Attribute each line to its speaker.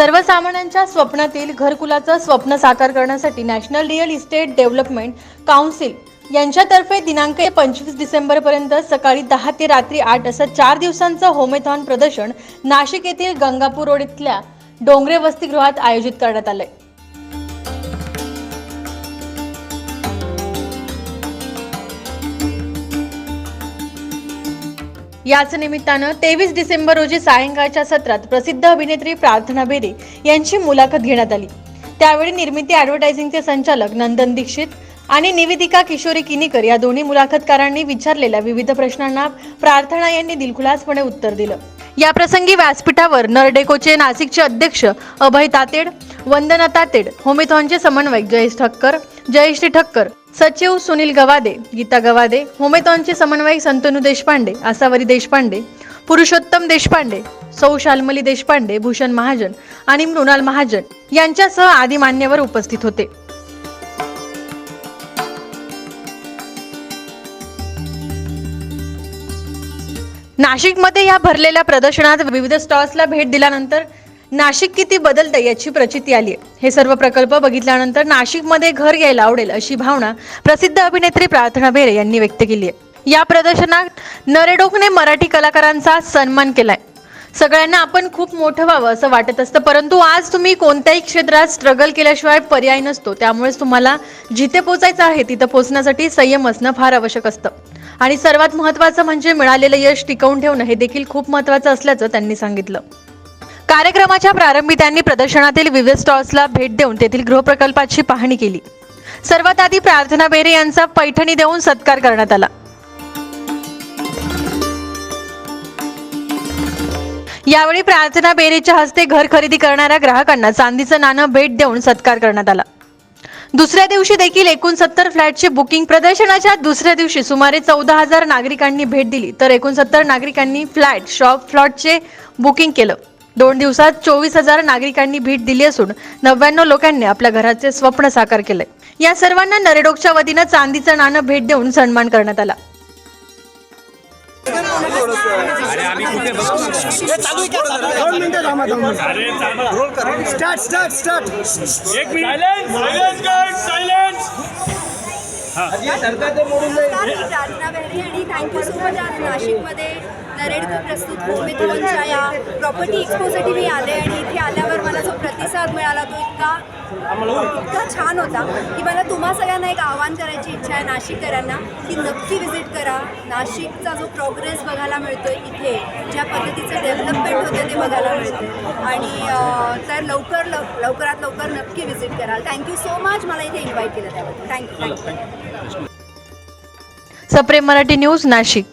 Speaker 1: सर्वसामान्यांच्या स्वप्नातील घरकुलाचं स्वप्न साकार करण्यासाठी national real estate development council यांच्यातर्फे दिनांक पंचवीस डिसेंबरपर्यंत सकाळी दहा ते रात्री आठ असं चार दिवसांचं होमेथॉन प्रदर्शन नाशिक येथील गंगापूर रोड इथल्या डोंगरे वसतिगृहात आयोजित करण्यात आलंय. याच निमित्तानं तेवीस डिसेंबर रोजी सायंकाळच्या सत्रात प्रसिद्ध अभिनेत्री प्रार्थना बेरे यांची मुलाखत घेण्यात आली. त्यावेळी निर्मिती ॲडव्हर्टायझिंगचे संचालक नंदन दीक्षित आणि निवेदिका किशोरी किनीकर या दोन्ही मुलाखतकारांनी विचारलेल्या विविध प्रश्नांना प्रार्थना यांनी दिलखुलासपणे उत्तर दिलं. या प्रसंगी व्यासपीठावर नरडेकोचे नाशिकचे अध्यक्ष अभय तातेड वंदना तातेड होमेथॉनचे समन्वयक जयेश ठक्कर जयश्री ठक्कर सचिव सुनील गवादे गीता गवादे होमेतॉनचे समन्वयक संतनू देशपांडे आसावरी देशपांडे पुरुषोत्तम देशपांडे सौ शालमली देशपांडे भूषण महाजन आणि मृणाल महाजन यांच्यासह आदी मान्यवर उपस्थित होते. नाशिकमध्ये या भरलेल्या प्रदर्शनात विविध स्टॉल्सला भेट दिल्यानंतर नाशिक किती बदलतं याची प्रचिती आली आहे हे सर्व प्रकल्प बघितल्यानंतर नाशिकमध्ये घर घ्यायला आवडेल अशी भावना प्रसिद्ध अभिनेत्री प्रार्थना बेरे यांनी व्यक्त केली आहे या प्रदर्शनात नरेडोकने मराठी कलाकारांचा सन्मान केलाय. सगळ्यांना आपण खूप मोठं व्हावं असं वाटत असतं परंतु आज तुम्ही कोणत्याही क्षेत्रात स्ट्रगल केल्याशिवाय पर्याय नसतो. त्यामुळेच तुम्हाला जिथे पोचायचं आहे तिथं पोचण्यासाठी संयम असणं फार आवश्यक असतं. आणि सर्वात महत्त्वाचं म्हणजे मिळालेलं यश टिकवून ठेवणं हे देखील खूप महत्त्वाचं असल्याचं त्यांनी सांगितलं. कार्यक्रमाच्या प्रारंभी त्यांनी प्रदर्शनातील विविध स्टॉल्सला भेट देऊन तेथील गृहप्रकल्पाची पाहणी केली. सर्वात आधी प्रार्थना बेरे यांचा पैठणी देऊन सत्कार करण्यात आला. यावेळी प्रार्थना बेरेच्या हस्ते घर खरेदी करणाऱ्या ग्राहकांना चांदीचं नाणं भेट देऊन सत्कार करण्यात आला. दुसऱ्या दिवशी देखील एकोणसत्तर फ्लॅटचे बुकिंग प्रदर्शनाच्या दुसऱ्या दिवशी सुमारे चौदा हजार नागरिकांनी भेट दिली. तर एकोणसत्तर नागरिकांनी फ्लॅट शॉप फ्लॉटचे बुकिंग केलं. दोन दिवसात चोवीस हजार नागरिकांनी भेट दिली असून नव्याण्णव लोकांनी आपल्या घराचे स्वप्न साकार केलंय या सर्वांना नरेडोकच्या वतीनं चांदीचं नाणं भेट देऊन सन्मान करण्यात आला.
Speaker 2: एक
Speaker 3: बेहरे आणि थँक्यू सो मच आज नाशिकमध्ये नरेडको प्रस्तुत होमिथॉनच्या या प्रॉपर्टी एक्सपोसाठी मी आले आणि इथे आल्यावर मला जो प्रतिसाद मिळाला तो इतका इतका छान होता की मला तुम्हा सगळ्यांना एक आवाहन करायची इच्छा आहे नाशिककरांना की नक्की विजिट करा. नाशिकचा जो प्रोग्रेस बघायला मिळतो इथे ज्या पद्धतीचं डेव्हलपमेंट होतं ते बघायला मिळतं आणि तर लवकर लव लवकरात लवकर नक्की विजिट कराल. थँक्यू सो मच मला इथे इन्व्हाइट केलं त्याबद्दल. थँक्यू थँक्यू
Speaker 1: सप्रेम मराठी न्यूज नाशिक.